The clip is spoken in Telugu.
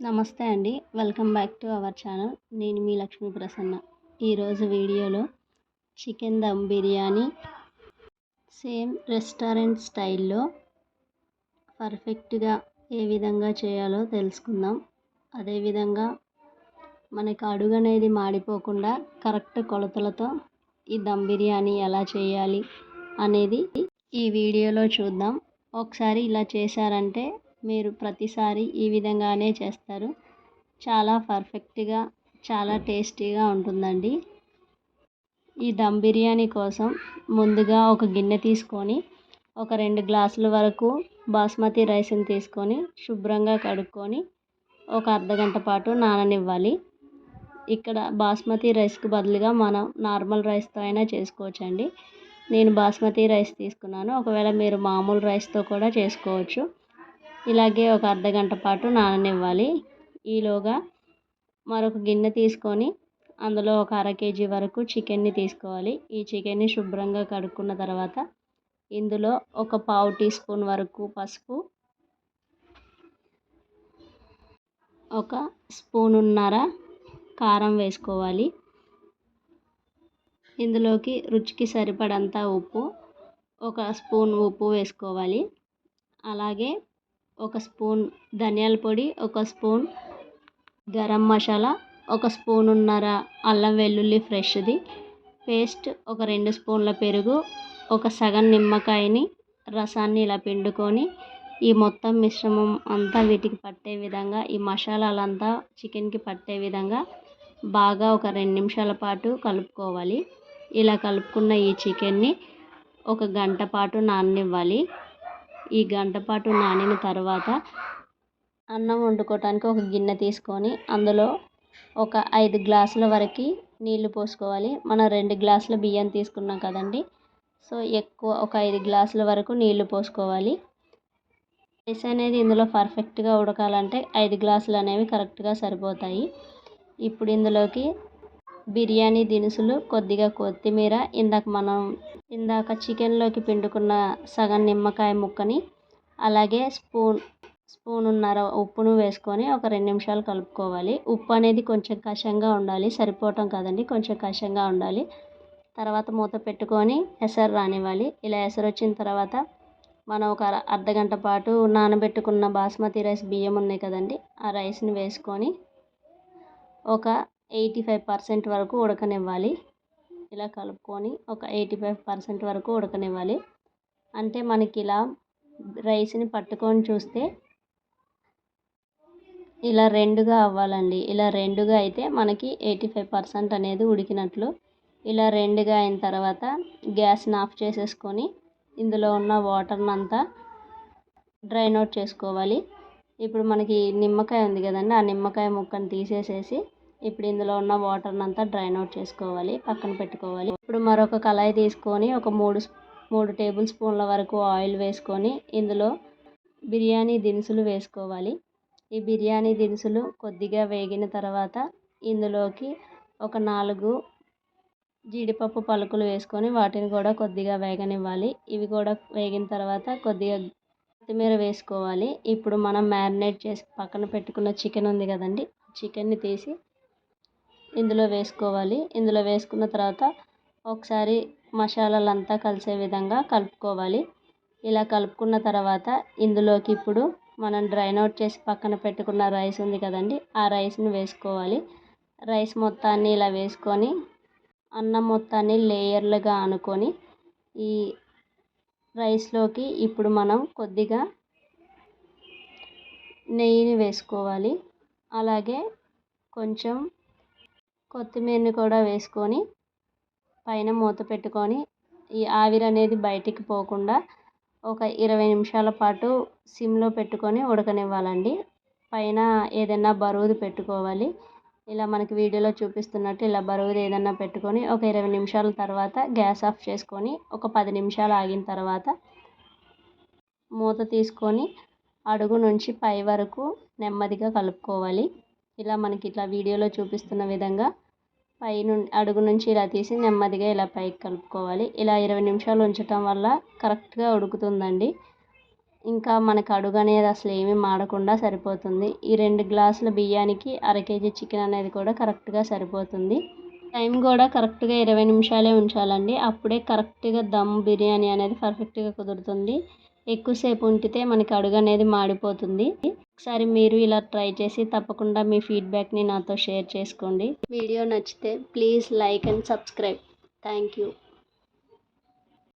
నమస్తే అండి. Welcome back to our channel. నేను మీ లక్ష్మీ ప్రసన్న. ఈరోజు వీడియోలో chicken dum biryani same restaurant స్టైల్లో పర్ఫెక్ట్గా ఏ విధంగా చేయాలో తెలుసుకుందాం. అదేవిధంగా మనకి అడుగు అనేది మాడిపోకుండా కరెక్ట్ కొలతలతో ఈ దమ్ బిర్యానీ ఎలా చేయాలి అనేది ఈ వీడియోలో చూద్దాం. ఒకసారి ఇలా చేశారంటే మీరు ప్రతిసారి ఈ విధంగానే చేస్తారు. చాలా పర్ఫెక్ట్గా చాలా టేస్టీగా ఉంటుందండి. ఈ దమ్ బిర్యానీ కోసం ముందుగా ఒక గిన్నె తీసుకొని ఒక రెండు గ్లాసుల వరకు బాస్మతి రైస్ని తీసుకొని శుభ్రంగా కడుక్కొని ఒక అర్ధగంట పాటు నాననివ్వాలి. ఇక్కడ బాస్మతి రైస్కి బదులుగా మనం నార్మల్ రైస్తో అయినా చేసుకోవచ్చండి. నేను బాస్మతి రైస్ తీసుకున్నాను. ఒకవేళ మీరు మామూలు రైస్తో కూడా చేసుకోవచ్చు. ఇలాగే ఒక అర్ధగంట పాటు నాననివ్వాలి. ఈలోగా మరొక గిన్నె తీసుకొని అందులో ఒక అర కేజీ వరకు చికెన్ని తీసుకోవాలి. ఈ చికెన్ని శుభ్రంగా కడుక్కున్న తర్వాత ఇందులో ఒక పావు టీ స్పూన్ వరకు పసుపు ఒక స్పూనున్నర కారం వేసుకోవాలి. ఇందులోకి రుచికి సరిపడంత ఉప్పు ఒక స్పూన్ ఉప్పు వేసుకోవాలి. అలాగే ఒక స్పూన్ ధనియాల పొడి ఒక స్పూన్ గరం మసాలా ఒక స్పూనున్నర అల్లం వెల్లుల్లి ఫ్రెష్ది. పేస్ట్ ఒక రెండు స్పూన్ల పెరుగు ఒక సగం నిమ్మకాయని రసాన్ని ఇలా పిండుకొని ఈ మొత్తం మిశ్రమం అంతా వీటికి పట్టే విధంగా ఈ మసాలాలంతా చికెన్కి పట్టే విధంగా బాగా ఒక రెండు నిమిషాల పాటు కలుపుకోవాలి. ఇలా కలుపుకున్న ఈ చికెన్ని ఒక గంట పాటు నాననివ్వాలి. ఈ గంట పాటు నానిన తర్వాత అన్నం వండుకోవటానికి ఒక గిన్నె తీసుకొని అందులో ఒక ఐదు గ్లాసుల వరకు నీళ్ళు పోసుకోవాలి. మనం రెండు గ్లాసుల బియ్యం తీసుకున్నాం కదండి. సో ఎక్కువ ఒక ఐదు గ్లాసుల వరకు నీళ్ళు పోసుకోవాలి. రైస్ అనేది ఇందులో పర్ఫెక్ట్గా ఉడకాలంటే ఐదు గ్లాసులు అనేవి కరెక్ట్గా సరిపోతాయి. ఇప్పుడు ఇందులోకి బిర్యానీ దినుసులు కొద్దిగా కొత్తిమీర ఇందాక మనం ఇందాక చికెన్లోకి పిండుకున్న సగం నిమ్మకాయ ముక్కని అలాగే స్పూన్ స్పూనున్నర ఉప్పును వేసుకొని ఒక రెండు నిమిషాలు కలుపుకోవాలి. ఉప్పు అనేది కొంచెం కషంగా ఉండాలి సరిపోవటం కాదండి కొంచెం కషంగా ఉండాలి. తర్వాత మూత పెట్టుకొని ఎసరు రానివ్వాలి. ఇలా ఎసరు వచ్చిన తర్వాత మనం ఒక అర్ధగంట పాటు నానబెట్టుకున్న బాస్మతి రైస్ బియ్యం ఉన్నాయి కదండి ఆ రైస్ని వేసుకొని ఒక ఎయిటీ ఫైవ్ పర్సెంట్ వరకు ఉడకనివ్వాలి. ఇలా కలుపుకొని ఒక ఎయిటీ ఫైవ్ పర్సెంట్ వరకు ఉడకనివ్వాలి. అంటే మనకి ఇలా రైస్ని పట్టుకొని చూస్తే ఇలా రెండుగా అవ్వాలండి. ఇలా రెండుగా అయితే మనకి ఎయిటీ ఫైవ్ పర్సెంట్ అనేది ఉడికినట్లు. ఇలా రెండుగా అయిన తర్వాత గ్యాస్ని ఆఫ్ చేసేసుకొని ఇందులో ఉన్న వాటర్ని అంతా డ్రైన్ అవుట్ చేసుకోవాలి. ఇప్పుడు మనకి నిమ్మకాయ ఉంది కదండి ఆ నిమ్మకాయ ముక్కను తీసేసేసి ఇప్పుడు ఇందులో ఉన్న వాటర్ని అంతా డ్రైన్ అవుట్ చేసుకోవాలి పక్కన పెట్టుకోవాలి. ఇప్పుడు మరొక కళాయి తీసుకొని ఒక మూడు మూడు టేబుల్ స్పూన్ల వరకు ఆయిల్ వేసుకొని ఇందులో బిర్యానీ దినుసులు వేసుకోవాలి. ఈ బిర్యానీ దినుసులు కొద్దిగా వేగిన తర్వాత ఇందులోకి ఒక నాలుగు జీడిపప్పు పలుకులు వేసుకొని వాటిని కూడా కొద్దిగా వేగనివ్వాలి. ఇవి కూడా వేగిన తర్వాత కొద్దిగా కొత్తిమీర వేసుకోవాలి. ఇప్పుడు మనం మ్యారినేట్ చేసి పక్కన పెట్టుకున్న చికెన్ ఉంది కదండి చికెన్ని తీసి ఇందులో వేసుకోవాలి. ఇందులో వేసుకున్న తర్వాత ఒకసారి మసాలాలు అంతా కలిసే విధంగా కలుపుకోవాలి. ఇలా కలుపుకున్న తర్వాత ఇందులోకి ఇప్పుడు మనం డ్రైన్ అవుట్ చేసి పక్కన పెట్టుకున్న రైస్ ఉంది కదండి ఆ రైస్ని వేసుకోవాలి. రైస్ మొత్తాన్ని ఇలా వేసుకొని అన్నం మొత్తాన్ని లేయర్లుగా అనుకొని ఈ రైస్లోకి ఇప్పుడు మనం కొద్దిగా నెయ్యిని వేసుకోవాలి. అలాగే కొంచెం కొత్తిమీరని కూడా వేసుకొని పైన మూత పెట్టుకొని ఈ ఆవిరి అనేది బయటికి పోకుండా ఒక ఇరవై నిమిషాల పాటు సిమ్లో పెట్టుకొని ఉడకనివ్వాలండి. పైన ఏదైనా బరువుది పెట్టుకోవాలి. ఇలా మనకి వీడియోలో చూపిస్తున్నట్టు ఇలా బరువుది ఏదైనా పెట్టుకొని ఒక ఇరవై నిమిషాల తర్వాత గ్యాస్ ఆఫ్ చేసుకొని ఒక పది నిమిషాలు ఆగిన తర్వాత మూత తీసుకొని అడుగు నుంచి పై వరకు నెమ్మదిగా కలుపుకోవాలి. ఇలా మనకి ఇట్లా వీడియోలో చూపిస్తున్న విధంగా పై నుండి అడుగు నుంచి ఇలా తీసి నెమ్మదిగా ఇలా పైకి కలుపుకోవాలి. ఇలా ఇరవై నిమిషాలు ఉంచటం వల్ల కరెక్ట్గా ఉడుకుతుందండి. ఇంకా మనకు అడుగు అనేది అసలు ఏమీ మాడకుండా సరిపోతుంది. ఈ రెండు గ్లాసుల బియ్యానికి అర కేజీ చికెన్ అనేది కూడా కరెక్ట్గా సరిపోతుంది. టైం కూడా కరెక్ట్గా ఇరవై నిమిషాలే ఉంచాలండి. అప్పుడే కరెక్ట్గా దమ్ బిర్యానీ అనేది పర్ఫెక్ట్గా కుదురుతుంది. ఎక్కువసేపు ఉంచితే మనకి అడుగు అనేది మాడిపోతుంది. ఒకసారి మీరు ఇలా ట్రై చేసి తప్పకుండా మీ ఫీడ్బ్యాక్ని నాతో షేర్ చేసుకోండి. వీడియో నచ్చితే please like and subscribe. Thank you.